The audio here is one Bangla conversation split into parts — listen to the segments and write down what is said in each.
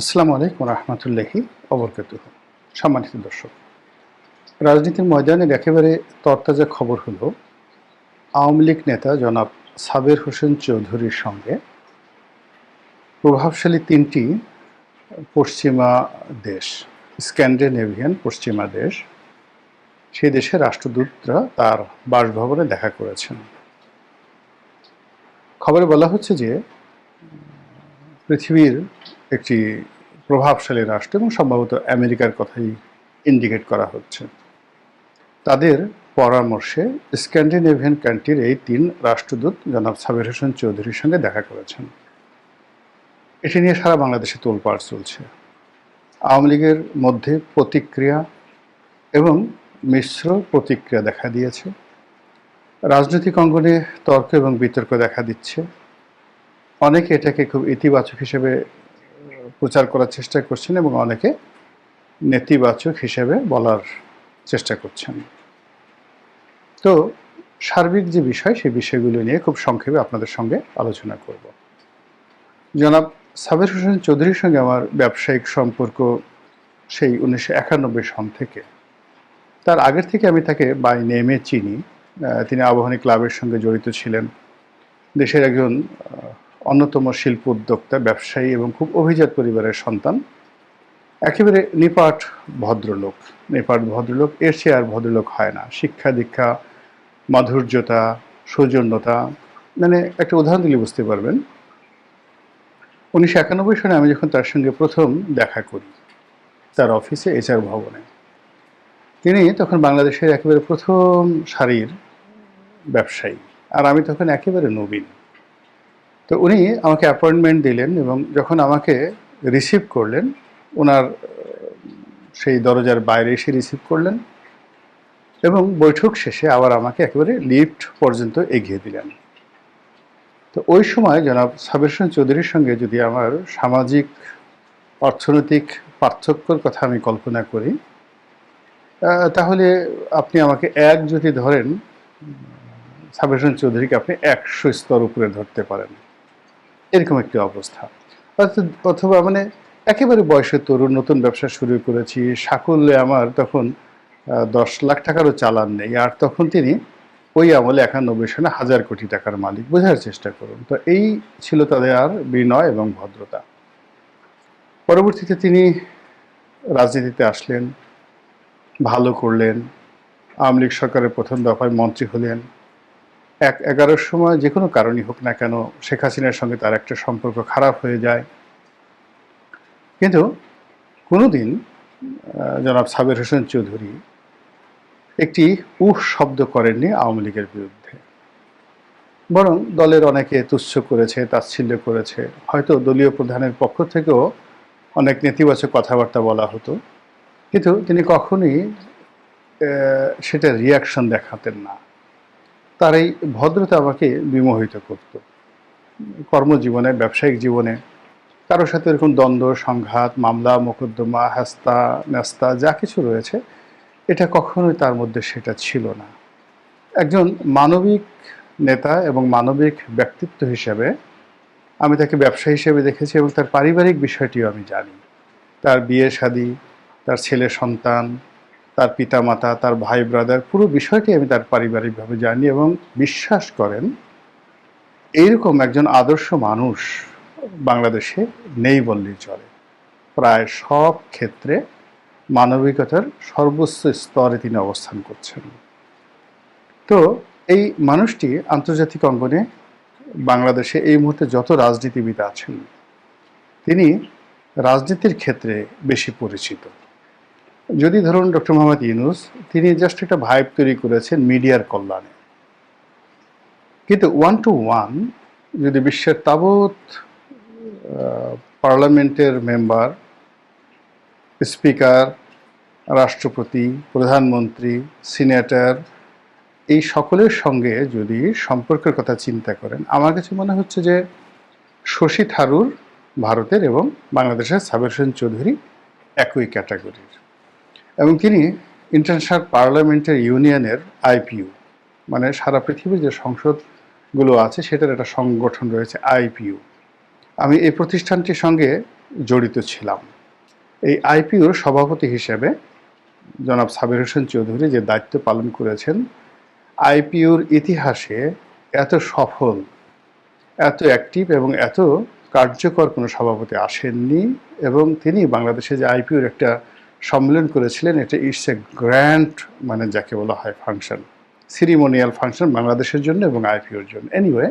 আসসালামু আলাইকুম রহমতুল্লাহি অবরকাত সম্মানিত দর্শক, রাজনীতির ময়দানের একেবারে তরতাজা খবর হলো, আওয়ামী লীগ নেতা জনাব সাবের হোসেন চৌধুরীর সঙ্গে প্রভাবশালী তিনটি পশ্চিমা দেশ, স্ক্যান্ডিনেভিয়ান পশ্চিমা দেশ সেই দেশের রাষ্ট্রদূতরা তার বাসভবনে দেখা করেছেন। খবরে বলা হচ্ছে যে, পৃথিবীর একটি প্রভাবশালী রাষ্ট্র এবং সম্ভবত আমেরিকার কথাই ইন্ডিকেট করা হচ্ছে। তাদের পরামর্শে স্ক্যান্ডিনেভিয়ান কান্ট্রির এই তিন রাষ্ট্রদূত জনাব সাবির হোসেন চৌধুরীর সঙ্গে দেখা করেছেন। এটি নিয়ে সারা বাংলাদেশে তোলপাড় চলছে। আওয়ামী লীগের মধ্যে প্রতিক্রিয়া এবং মিশ্র প্রতিক্রিয়া দেখা দিয়েছে। রাজনৈতিক অঙ্গনে তর্ক এবং বিতর্ক দেখা দিচ্ছে। অনেকে এটাকে খুব ইতিবাচক হিসেবে প্রচার করার চেষ্টা করছেন এবং অনেকে নেতিবাচক হিসেবে বলার চেষ্টা করছেন। তো সার্বিক যে বিষয়, সেই বিষয়গুলো নিয়ে খুব সংক্ষেপে আপনাদের সঙ্গে আলোচনা করব। জনাব সাবের হোসেন চৌধুরীর সঙ্গে আমার ব্যবসায়িক সম্পর্ক সেই উনিশশো একানব্বই সন থেকে। তার আগের থেকে আমি তাকে বাই নেমে চিনি। তিনি আবাহনী ক্লাবের সঙ্গে জড়িত ছিলেন। দেশের একজন অন্যতম শিল্প উদ্যোক্তা, ব্যবসায়ী এবং খুব অভিজাত পরিবারের সন্তান। একেবারে নিপাট ভদ্রলোক। নিপাট ভদ্রলোক, এর চেয়ে আর ভদ্রলোক হয় না। শিক্ষা দীক্ষা, মাধুর্যতা, সৌজন্যতা মানে একটা উদাহরণ দিলে বুঝতে পারবেন। উনিশশো একানব্বই সালে আমি যখন তার সঙ্গে প্রথম দেখা করি, তার অফিসে এইচআর ভবনে, তিনি তখন বাংলাদেশের একেবারে প্রথম সারির ব্যবসায়ী। আর আমি তখন একেবারে নবীন। তো উনি আমাকে অ্যাপয়েন্টমেন্ট দিলেন এবং যখন আমাকে রিসিভ করলেন ওনার সেই দরজার বাইরে এসে রিসিভ করলেন এবং বৈঠক শেষে আবার আমাকে একেবারে লিফট পর্যন্ত এগিয়ে দিলেন। তো ওই সময় জনাব সাবির চৌধুরীর সঙ্গে যদি আমার সামাজিক, অর্থনৈতিক পার্থক্যর কথা আমি কল্পনা করি তাহলে আপনি আমাকে এক যদি ধরেন সাবির চৌধুরীকে আপনি একশো স্তর উপরে ধরতে পারেন। এরকম একটি অবস্থা। অথবা মানে একেবারে বয়সের তরুণ, নতুন ব্যবসা শুরু করেছি। সাকল্যে আমার তখন দশ লাখ টাকারও চালান নেই। আর তখন তিনি ওই আমলে একানব্বই সালে হাজার কোটি টাকার মালিক বোঝার চেষ্টা করুন। তো এই ছিল তাদের আর বিনয় এবং ভদ্রতা। পরবর্তীতে তিনি রাজনীতিতে আসলেন, ভালো করলেন। আওয়ামী লীগ সরকারের প্রথম দফায় মন্ত্রী হলেন। এক এগারোর সময় যে কোনো কারণই হোক না কেন শেখ হাসিনার সঙ্গে তার একটা সম্পর্ক খারাপ হয়ে যায়। কিন্তু কোনোদিন জনাব সাবের হোসেন চৌধুরী একটি উহ শব্দ করেননি আওয়ামী লীগের বিরুদ্ধে। বরং দলের অনেকে তুচ্ছ করেছে, তাচ্ছিল্য করেছে। হয়তো দলীয় প্রধানের পক্ষ থেকেও অনেক নেতিবাচক কথাবার্তা বলা হতো। কিন্তু তিনি কখনোই সেটা রিয়াকশন দেখাতেন না। তার এই ভদ্রতা আমাকে বিমোহিত করত। কর্মজীবনে, ব্যবসায়িক জীবনে, কারোর সাথে এরকম দ্বন্দ্ব, সংঘাত, মামলা, মোকদ্দমা, হাস্তা নাস্তা যা কিছু রয়েছে, এটা কখনোই তার মধ্যে সেটা ছিল না। একজন মানবিক নেতা এবং মানবিক ব্যক্তিত্ব হিসেবে আমি তাকে ব্যবসা হিসেবে দেখেছি এবং তার পারিবারিক বিষয়টিও আমি জানি। তার বিয়ে শাদী তার ছেলে সন্তান তার পিতামাতা, তার ভাই ব্রাদার পুরো বিষয়টি আমি তার পারিবারিকভাবে জানি এবং বিশ্বাস করেন, এইরকম একজন আদর্শ মানুষ বাংলাদেশে নেই বললেই চলে। প্রায় সব ক্ষেত্রে মানবিকতার সর্বোচ্চ স্তরে তিনি অবস্থান করছেন। তো এই মানুষটি আন্তর্জাতিক অঙ্গনে বাংলাদেশে এই মুহূর্তে যত রাজনীতিবিদ আছেন, তিনি রাজনীতির ক্ষেত্রে বেশি পরিচিত। যদি ধরুন ডক্টর মোহাম্মদ ইউনুস, তিনি জাস্ট একটা ভাইব তৈরি করেছেন মিডিয়ার কল্যাণে। কিন্তু ওয়ান টু ওয়ান যদি বিশ্বের তাবৎ পার্লামেন্টের মেম্বার স্পিকার রাষ্ট্রপতি, প্রধানমন্ত্রী সিনেটর এই সকলের সঙ্গে যদি সম্পর্কের কথা চিন্তা করেন, আমার কাছে মনে হচ্ছে যে শশী থারুর ভারতের এবং বাংলাদেশের সাবের হোসেন চৌধুরী একই ক্যাটাগরির এবং তিনি ইন্টারন্যাশনাল পার্লামেন্টের ইউনিয়নের আইপিইউ মানে সারা পৃথিবীর যে সংসদগুলো আছে, সেটার একটা সংগঠন রয়েছে আইপিইউ আমি এই প্রতিষ্ঠানটির সঙ্গে জড়িত ছিলাম। এই আইপিওর সভাপতি হিসেবে জনাব সাবির হোসেন চৌধুরী যে দায়িত্ব পালন করেছেন আইপিওর ইতিহাসে এত সফল, এত অ্যাক্টিভ এবং এত কার্যকর কোনো সভাপতি আসেননি এবং তিনি বাংলাদেশে যে আইপিওর একটা সম্মেলন করেছিলেন, এটা ইটস এ গ্র্যান্ড মানে যাকে বলা হয় ফাংশন সিরিমোনিয়াল ফাংশন বাংলাদেশের জন্য এবং আইপিওর জন্য। এনিওয়ে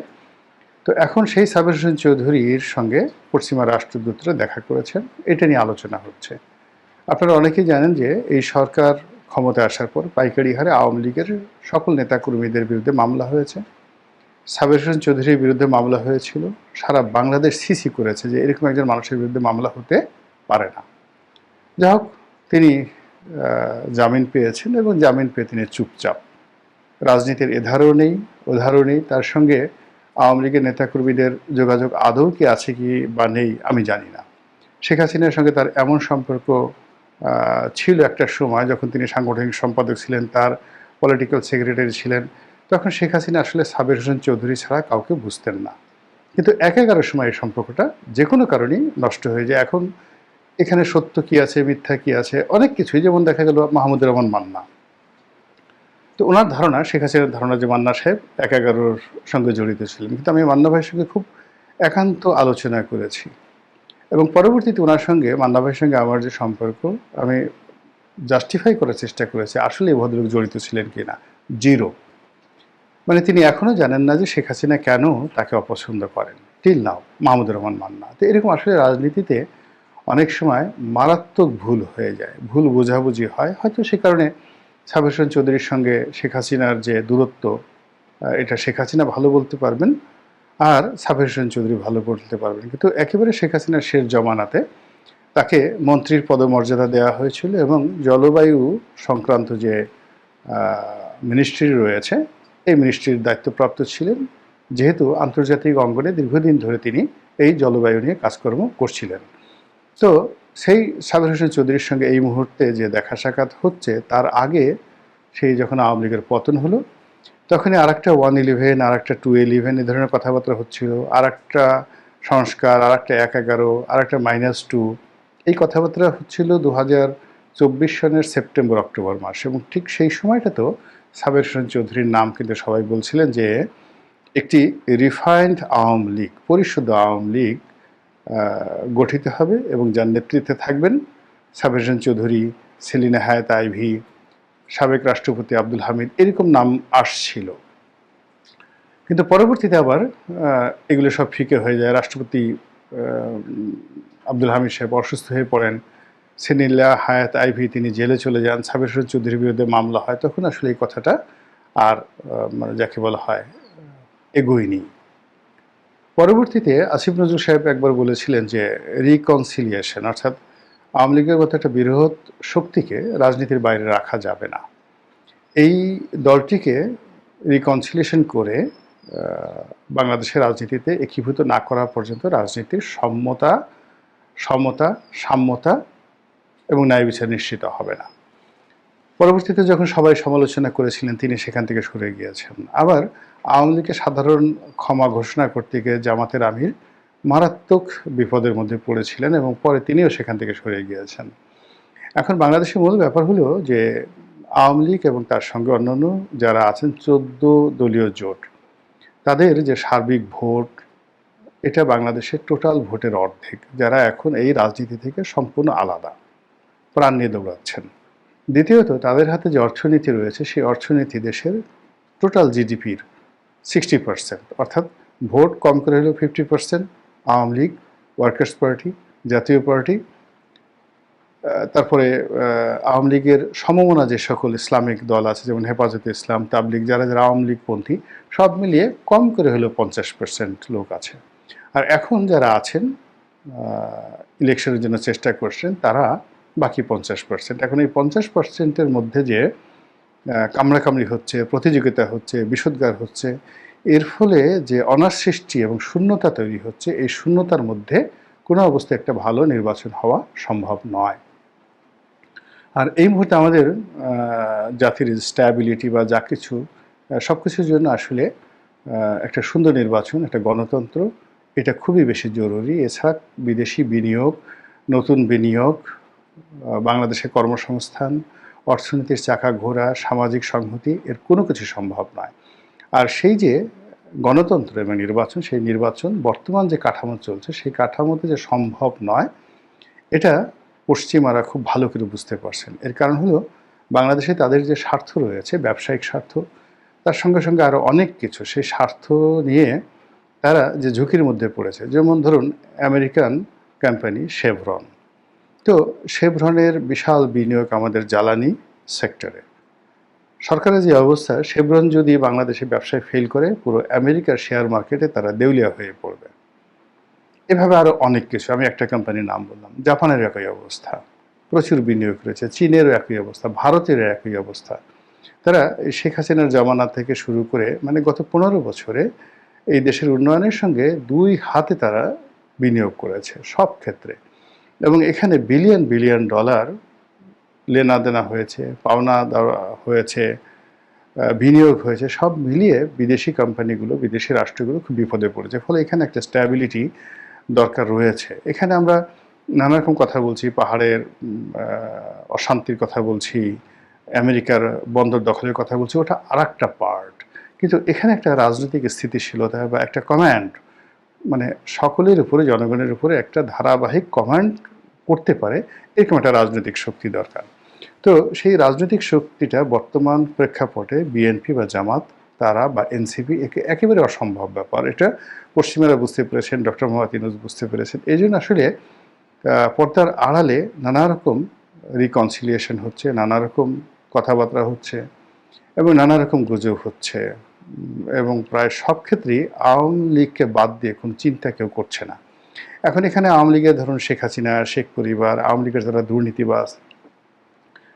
তো এখন সেই সাবির হোসেন চৌধুরীর সঙ্গে পশ্চিমা রাষ্ট্রদূতরা দেখা করেছেন, এটা নিয়ে আলোচনা হচ্ছে। আপনারা অনেকেই জানেন যে এই সরকার ক্ষমতায় আসার পর পাইকারি হারে আওয়ামী লীগের সকল নেতাকর্মীদের বিরুদ্ধে মামলা হয়েছে। সাবির হোসেন চৌধুরীর বিরুদ্ধে মামলা হয়েছিল। সারা বাংলাদেশ সিসি করেছে যে এরকম একজন মানুষের বিরুদ্ধে মামলা হতে পারে না। যাই হোক তিনি জামিন পেয়েছেন এবং জামিন পেয়ে তিনি চুপচাপ। রাজনীতির এধারও নেই ওধারও নেই। তার সঙ্গে আওয়ামী লীগের নেতাকর্মীদের যোগাযোগ আদৌ কি আছে কি বা নেই আমি জানি না। শেখ হাসিনার সঙ্গে তার এমন সম্পর্ক ছিল একটা সময় যখন তিনি সাংগঠনিক সম্পাদক ছিলেন, তার পলিটিক্যাল সেক্রেটারি ছিলেন। তখন শেখ হাসিনা আসলে সাবির হোসেন চৌধুরী ছাড়া কাউকে বুঝতেন না। কিন্তু এক এগারোর সময় এই সম্পর্কটা যে কোনো কারণেই নষ্ট হয়ে যায়। এখন এখানে সত্য কি আছে, মিথ্যা কি আছে, অনেক কিছুই। যেমন দেখা গেল মাহমুদুর রহমান মান্না। তো ওনার ধারণা, শেখ হাসিনার ধারণা যে মান্না সাহেব এক এগারোর সঙ্গে জড়িত ছিলেন। কিন্তু আমি মান্না ভাইয়ের সঙ্গে খুব একান্ত আলোচনা করেছি। এবং পরবর্তীতে ওনার সঙ্গে, মান্না ভাইয়ের সঙ্গে আমার যে সম্পর্ক, আমি জাস্টিফাই করার চেষ্টা করেছি, আসলে এই ভদ্রলোক জড়িত ছিলেন কি না জিরো মানে তিনি এখনও জানেন না যে শেখ হাসিনা কেন তাকে অপছন্দ করেন। Till now Mahmudur Rahman Manna. তো এরকম আসলে রাজনীতিতে অনেক সময় মারাত্মক ভুল হয়ে যায়। ভুল বোঝাবুঝি হয়। হয়তো সে কারণে সাবির হোসেন চৌধুরীর সঙ্গে শেখ হাসিনার যে দূরত্ব এটা শেখ হাসিনা ভালো বলতে পারবেন আর সাবির হোসেন চৌধুরী ভালো বলতে পারবেন। কিন্তু একেবারে শেখ হাসিনার শেষ জমানাতে তাকে মন্ত্রীর পদমর্যাদা দেওয়া হয়েছিল এবং জলবায়ু সংক্রান্ত যে মিনিস্ট্রি রয়েছে, এই মিনিস্ট্রির দায়িত্বপ্রাপ্ত ছিলেন। যেহেতু আন্তর্জাতিক অঙ্গনে দীর্ঘদিন ধরে তিনি এই জলবায়ু নিয়ে কাজকর্ম করছিলেন। তো সেই সাবির হোসেন চৌধুরীর সঙ্গে এই মুহূর্তে যে দেখা সাক্ষাৎ হচ্ছে, তার আগে সেই যখন আওয়ামী লীগের পতন হলো, তখনই আর একটা ওয়ান ইলেভেন আর একটা টু ইলেভেন এ ধরনের কথাবার্তা হচ্ছিল আর একটা সংস্কার আর একটা এক এগারো আর একটা মাইনাস টু এই কথাবার্তা হচ্ছিল দু হাজার চব্বিশ সনের সেপ্টেম্বর, অক্টোবর মাস। এবং ঠিক সেই সময়টাতেও সাবের হোসেন চৌধুরীর নাম কিন্তু সবাই বলছিলেন যে একটি রিফাইন্ড আওয়ামী লীগ, পরিশুদ্ধ আওয়ামী লীগ গঠিত হবে এবং যার নেতৃত্বে থাকবেন সাবের চৌধুরী সেলিনা হায়াত আইভি, সাবেক রাষ্ট্রপতি আব্দুল হামিদ, এরকম নাম আসছিল। কিন্তু পরবর্তীতে আবার এগুলো সব ফিকে হয়ে যায়। রাষ্ট্রপতি আব্দুল হামিদ সাহেব অসুস্থ হয়ে পড়েন। সেনিল্লা হায়াত আইভি তিনি জেলে চলে যান। সাবের চৌধুরীর বিরুদ্ধে মামলা হয়। তখন আসলে এই কথাটা আর মানে যাকে বলা হয়, এগোয়নি। পরবর্তীতে আসিফ নজরুল সাহেব একবার বলেছিলেন যে রিকনসিলিয়েশন অর্থাৎ আওয়ামী লীগের মতো একটা বৃহৎ শক্তিকে রাজনীতির বাইরে রাখা যাবে না। এই দলটিকে রিকনসিলিয়েশন করে বাংলাদেশের রাজনীতিতে একীভূত না করা পর্যন্ত রাজনীতির সম্মতা সমতা, সাম্যতা এবং ন্যায় বিচার নিশ্চিত হবে না। পরবর্তীতে যখন সবাই সমালোচনা করেছিলেন, তিনি সেখান থেকে সরে গিয়েছেন। আবার আওয়ামী লীগের সাধারণ ক্ষমা ঘোষণা করতে গিয়ে জামাতের আমির মারাত্মক বিপদের মধ্যে পড়েছিলেন এবং পরে তিনিও সেখান থেকে সরে গিয়েছেন। এখন বাংলাদেশের মূল ব্যাপার হলো যে আওয়ামী লীগ এবং তার সঙ্গে অন্যান্য যারা আছেন, চোদ্দ দলীয় জোট, তাদের যে সার্বিক ভোট, এটা বাংলাদেশের টোটাল ভোটের অর্ধেক, যারা এখন এই রাজনীতি থেকে সম্পূর্ণ আলাদা, প্রাণ নিয়ে দৌড়াচ্ছেন। দ্বিতীয়ত, তাদের হাতে যে অর্থনীতি রয়েছে, সেই অর্থনীতি দেশের টোটাল জিডিপির সিক্সটি পার্সেন্ট অর্থাৎ ভোট কম করে হলেও fifty percent Awami League workers party Jatiya Party তারপরে আওয়ামী লীগের সমমনা যে সকল ইসলামিক দল আছে, যেমন হেফাজতে ইসলাম, তাবলিগ, যারা যারা আওয়ামী লীগপন্থী সব মিলিয়ে কম করে হলেও পঞ্চাশ পার্সেন্ট লোক আছে। আর এখন যারা আছেন ইলেকশনের জন্য চেষ্টা করছেন, তারা বাকি পঞ্চাশ পার্সেন্ট এখন এই পঞ্চাশ পার্সেন্টের মধ্যে যে কামড়াকামড়ি হচ্ছে, প্রতিযোগিতা হচ্ছে, বিষোদ্গার হচ্ছে, এর ফলে যে অনার সৃষ্টি এবং শূন্যতা তৈরি হচ্ছে, এই শূন্যতার মধ্যে কোনো অবস্থায় একটা ভালো নির্বাচন হওয়া সম্ভব নয়। আর এই মুহূর্তে আমাদের জাতির স্ট্যাবিলিটি বা যা কিছু সব কিছুর জন্য আসলে একটা সুন্দর নির্বাচন, একটা গণতন্ত্র, এটা খুবই বেশি জরুরি। এছাড়া বিদেশি বিনিয়োগ, নতুন বিনিয়োগ বাংলাদেশে কর্মসংস্থান, অর্থনীতির চাকা ঘোরা, সামাজিক সংহতি, এর কোনো কিছু সম্ভব নয়। আর সেই যে গণতন্ত্র এবং নির্বাচন, সেই নির্বাচন, বর্তমান যে কাঠামো চলছে, সেই কাঠামোতে যে সম্ভব নয়, এটা পশ্চিমারা খুব ভালো করে বুঝতে পারছেন। এর কারণ হলো, বাংলাদেশে তাদের যে স্বার্থ রয়েছে, ব্যবসায়িক স্বার্থ, তার সঙ্গে সঙ্গে আরও অনেক কিছু, সেই স্বার্থ নিয়ে তারা যে ঝুঁকির মধ্যে পড়েছে, যেমন ধরুন আমেরিকান কোম্পানি শেভরন তো সে শেভরনের বিশাল বিনিয়োগ আমাদের জ্বালানি সেক্টরে। সরকারের যে অবস্থা শেভরন যদি বাংলাদেশে ব্যবসায় ফেল করে, পুরো আমেরিকার শেয়ার মার্কেটে তারা দেউলিয়া হয়ে পড়বে। এভাবে আরও অনেক কিছু, আমি একটা কোম্পানির নাম বললাম, জাপানের একই অবস্থা, প্রচুর বিনিয়োগ রয়েছে, চীনেরও একই অবস্থা, ভারতের একই অবস্থা। তারা শেখ হাসিনার জামানা থেকে শুরু করে মানে গত পনেরো বছরে এই দেশের উন্নয়নের সঙ্গে দুই হাতে তারা বিনিয়োগ করেছে, সব ক্ষেত্রে। এবং এখানে বিলিয়ন বিলিয়ন ডলার লেনা দেনা হয়েছে, পাওনা হয়েছে বিনিয়োগ হয়েছে, সব মিলিয়ে বিদেশি কোম্পানিগুলো, বিদেশি রাষ্ট্রগুলো খুব বিপদে পড়েছে। ফলে এখানে একটা স্ট্যাবিলিটি দরকার রয়েছে। এখানে আমরা নানা রকম কথা বলছি, পাহাড়ের অশান্তির কথা বলছি, আমেরিকার বন্দর দখলের কথা বলছি, ওটা আর একটা পার্ট কিন্তু এখানে একটা রাজনৈতিক স্থিতিশীলতা বা একটা কমান্ড মানে সকলের উপরে, জনগণের উপরে একটা ধারাবাহিক কমান্ড করতে পারে, এরকম একটা রাজনৈতিক শক্তি দরকার। তো সেই রাজনৈতিক শক্তিটা বর্তমান প্রেক্ষাপটে বিএনপি বা জামাত, তারা বা এনসিপি একে একেবারে অসম্ভব ব্যাপার। এটা পশ্চিমারা বুঝতে পেরেছেন, ডক্টর মোহাম্মদ ইনুজ বুঝতে পেরেছেন। এই জন্য আসলে পর্দার আড়ালে নানা রকম রিকনসিলিয়েশন হচ্ছে, নানা রকম কথাবার্তা হচ্ছে এবং নানা রকম গুজব হচ্ছে। এবং প্রায় সব ক্ষেত্রেই আওয়ামী লীগকে বাদ দিয়ে কোনো চিন্তা কেউ করছে না। এখন এখানে আওয়ামী লীগের ধরুন শেখ হাসিনা, শেখ পরিবার, আওয়ামী লীগের যারা দুর্নীতিবাস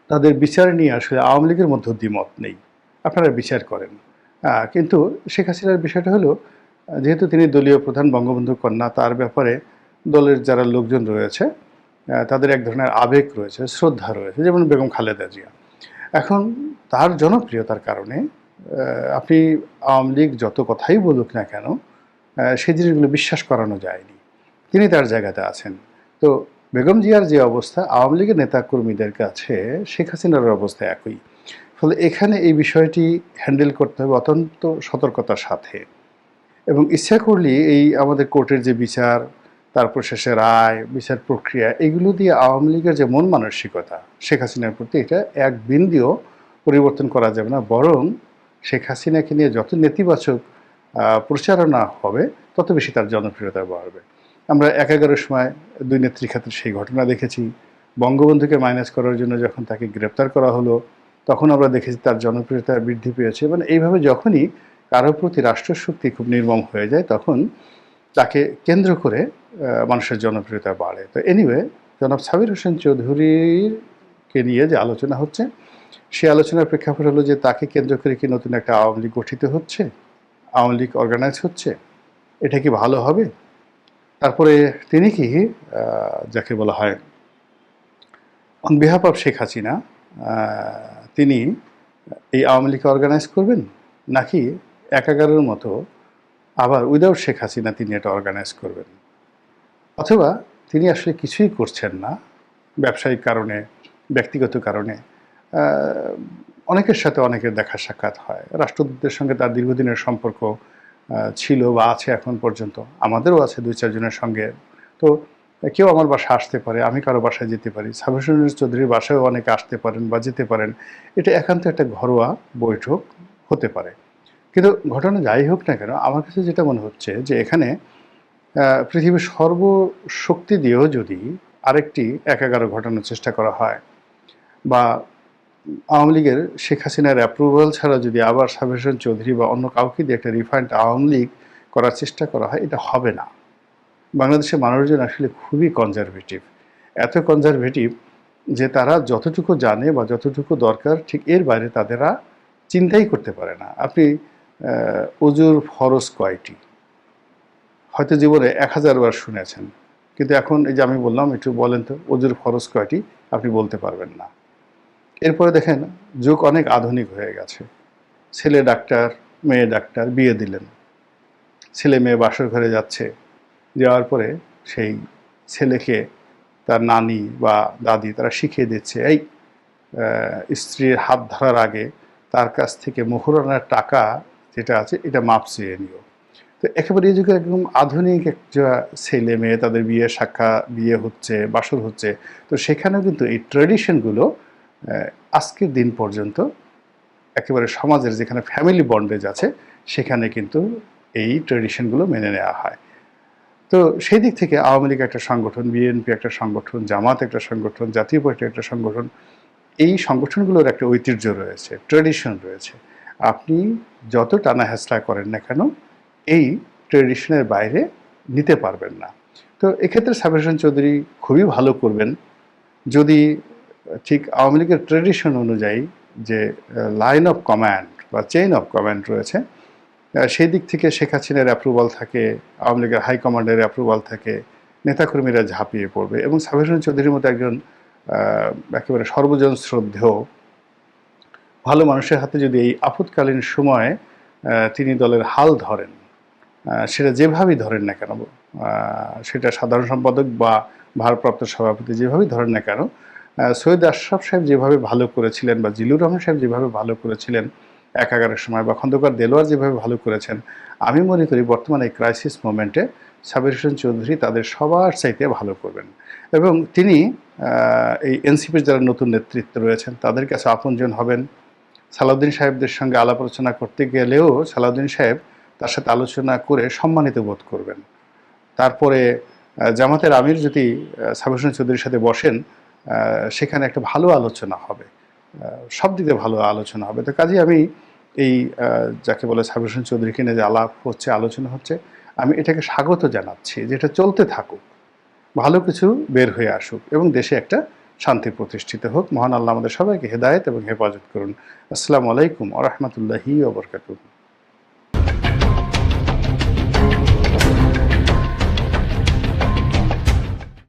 তাদের বিচার নিয়ে আসলে আওয়ামী লীগের মধ্যে দ্বিমত নেই। আপনারা বিচার করেন। কিন্তু শেখ হাসিনার বিষয়টা হলো, যেহেতু তিনি দলীয় প্রধান বঙ্গবন্ধু কন্যা, তার ব্যাপারে দলের যারা লোকজন রয়েছে তাদের এক ধরনের আবেগ রয়েছে, শ্রদ্ধা রয়েছে, যেমন বেগম খালেদা জিয়া। এখন তার জনপ্রিয়তার কারণে আপনি আওয়ামী লীগ যত কথাই বলুক না কেন সেই জিনিসগুলো বিশ্বাস করানো যায়নি। তিনি তার জায়গাতে আছেন। তো বেগম জিয়ার যে অবস্থা, আওয়ামী লীগের নেতাকর্মীদের কাছে শেখ হাসিনার অবস্থা একই। ফলে এখানে এই বিষয়টি হ্যান্ডেল করতে হবে অত্যন্ত সতর্কতার সাথে। এবং ইচ্ছা করলে এই আমাদের কোর্টের যে বিচার, তারপর শেষে রায়, বিচার প্রক্রিয়া, এগুলো দিয়ে আওয়ামী লীগের যে মন মানসিকতা, শেখ হাসিনার প্রতি এটা এক বিন্দুও পরিবর্তন করা যাবে না। বরং শেখ হাসিনাকে নিয়ে যত নেতিবাচক প্রচারণা হবে, তত বেশি তার জনপ্রিয়তা বাড়বে। আমরা এক এগারোর সময় দুই নেত্রী ক্ষেত্রে সেই ঘটনা দেখেছি। বঙ্গবন্ধুকে মাইনাস করার জন্য যখন তাকে গ্রেপ্তার করা হলো, তখন আমরা দেখেছি তার জনপ্রিয়তা বৃদ্ধি পেয়েছে। মানে এইভাবে যখনই কারোর প্রতি রাষ্ট্রশক্তি খুব নির্মম হয়ে যায়, তখন তাকে কেন্দ্র করে মানুষের জনপ্রিয়তা বাড়ে। তো এনিওয়ে জনাব সাবির হোসেন চৌধুরীকে নিয়ে যে আলোচনা হচ্ছে সে আলোচনার প্রেক্ষাপট হলো যে তাকে কেন্দ্র করে কি নতুন একটা আওয়ামী লীগ গঠিত হচ্ছে? আওয়ামী লীগ অর্গানাইজ হচ্ছে? এটা কি ভালো হবে? তারপরে তিনি কি যাকে বলা হয় on behalf of Sheikh Hasina তিনি এই আওয়ামী লীগকে অর্গানাইজ করবেন? নাকি একাগারের মতো আবার উইদাউট শেখ হাসিনা তিনি এটা অর্গানাইজ করবেন? অথবা তিনি আসলে কিছুই করছেন না, ব্যবসায়িক কারণে, ব্যক্তিগত কারণে। অনেকের সাথে অনেকের দেখা সাক্ষাৎ হয়। রাষ্ট্রদূতদের সঙ্গে তার দীর্ঘদিনের সম্পর্ক ছিল বা আছে এখন পর্যন্ত। আমাদেরও আছে দুই চারজনের সঙ্গে। তো কেউ আমার বাসায় আসতে পারে, আমি কারও বাসায় যেতে পারি। সাবির চৌধুরীর বাসায়ও অনেকে আসতে পারেন বা যেতে পারেন। এটা একান্ত একটা ঘরোয়া বৈঠক হতে পারে। কিন্তু ঘটনা যাই হোক না কেন, আমার কাছে যেটা মনে হচ্ছে যে এখানে পৃথিবীর সর্বশক্তি দিয়েও যদি আরেকটি এক এগারো ঘটানোর চেষ্টা করা হয়, বা আওয়ামী লীগের শেখ হাসিনার অ্যাপ্রুভাল ছাড়া যদি আবার সাবেশন চৌধুরী বা অন্য কাউকে দিয়ে একটা রিফাইন্ড আওয়ামী লীগ করার চেষ্টা করা হয়, এটা হবে না। বাংলাদেশের মানুষজন আসলে খুবই কনজারভেটিভ এত কনজারভেটিভ যে তারা যতটুকু জানে বা যতটুকু দরকার, ঠিক এর বাইরে তাদেরা চিন্তাই করতে পারে না। আপনি অজুর ফরজ কয়টি? হয়তো জীবনে এক হাজার বার শুনেছেন। কিন্তু এখন এই যে আমি বললাম, একটু বলেন তো অজুর ফরজ কয়টি? আপনি বলতে পারবেন না। এরপরে দেখেন যুগ অনেক আধুনিক হয়ে গেছে। ছেলে ডাক্তার, মেয়ে ডাক্তার বিয়ে দিলেন। ছেলে মেয়ে বাসর ঘরে যাচ্ছে। যাওয়ার পরে সেই ছেলেকে তার নানি বা দাদি তারা শিখিয়ে দিচ্ছে, এই স্ত্রীর হাত ধরার আগে তার কাছ থেকে মোহরানার টাকা যেটা আছে এটা মাপ চেয়ে নিও। তো একেবারে এই যুগে একদম আধুনিক একটা ছেলে মেয়ে তাদের বিয়ে শাখা, বিয়ে হচ্ছে, বাসর হচ্ছে। তো সেখানেও কিন্তু এই ট্রেডিশনগুলো আজকের দিন পর্যন্ত একেবারে সমাজের যেখানে ফ্যামিলি বন্ডেজ আছে, সেখানে কিন্তু এই ট্রেডিশনগুলো মেনে নেওয়া হয়। তো সেই দিক থেকে আওয়ামী লীগ একটা সংগঠন বিএনপি একটা সংগঠন, জামাত একটা সংগঠন, জাতীয় পার্টি একটা সংগঠন, এই সংগঠনগুলোর একটা ঐতিহ্য রয়েছে ট্রেডিশন রয়েছে। আপনি যত টানা হেঁচড়া করেন না কেন, এই ট্রেডিশনের বাইরে নিতে পারবেন না। তো এক্ষেত্রে সাবির হোসেন চৌধুরী খুবই ভালো করবেন। যদি ঠিক আওয়ামী লীগের ট্রেডিশন অনুযায়ী যে লাইন অফ কমান্ড বা চেইন অফ কমান্ড রয়েছে সেই দিক থেকে শেখ হাসিনার অ্যাপ্রুভাল থাকে, আওয়ামী লীগের হাইকমান্ডের অ্যাপ্রুভাল থাকে, নেতাকর্মীরা ঝাঁপিয়ে পড়বে এবং সাবির হোসেন চৌধুরীর মতো একজন একেবারে সর্বজন শ্রদ্ধেয়, ভালো মানুষের হাতে যদি এই আপৎকালীন সময়ে তিনি দলের হাল ধরেন সেটা যেভাবেই ধরেন না কেন সেটা সাধারণ সম্পাদক বা ভারপ্রাপ্ত সভাপতি যেভাবেই ধরেন না কেন সৈয়দ আশরাফ সাহেব যেভাবে ভালো করেছিলেন বা জিলুর রহমান সাহেব যেভাবে ভালো করেছিলেন একাগারের সময় বা খন্দকার দেলোয়ার যেভাবে ভালো করেছেন, আমি মনে করি বর্তমানে এই ক্রাইসিস মোমেন্টে সাবির হোসেন চৌধুরী তাদের সবার চাইতে ভালো করবেন। এবং তিনি এই এনসিপির যারা নতুন নেতৃত্ব রয়েছেন, তাদের কাছে আপনজন হবেন। সালাউদ্দিন সাহেবদের সঙ্গে আলাপ আলোচনা করতে গেলেও সালাউদ্দিন সাহেব তার সাথে আলোচনা করে সম্মানিত বোধ করবেন। তারপরে জামাতের আমির যদি সাবির হোসেন চৌধুরীর সাথে বসেন সেখানে একটা ভালো আলোচনা হবে সব দিক ভালো আলোচনা হবে। তো কাজে আমি এই যাকে বলে সাবির হোসেন চৌধুরীকে নিয়ে যে আলাপ হচ্ছে, আলোচনা হচ্ছে, আমি এটাকে স্বাগত জানাচ্ছি যে এটা চলতে থাকুক, ভালো কিছু বের হয়ে আসুক এবং দেশে একটা শান্তি প্রতিষ্ঠিত হোক। মহান আল্লাহ আমাদের সবাইকে হেদায়েত এবং হেফাজত করুন। আসসালামু আলাইকুম আ রহমতুল্লাহি ওবরকাতুহ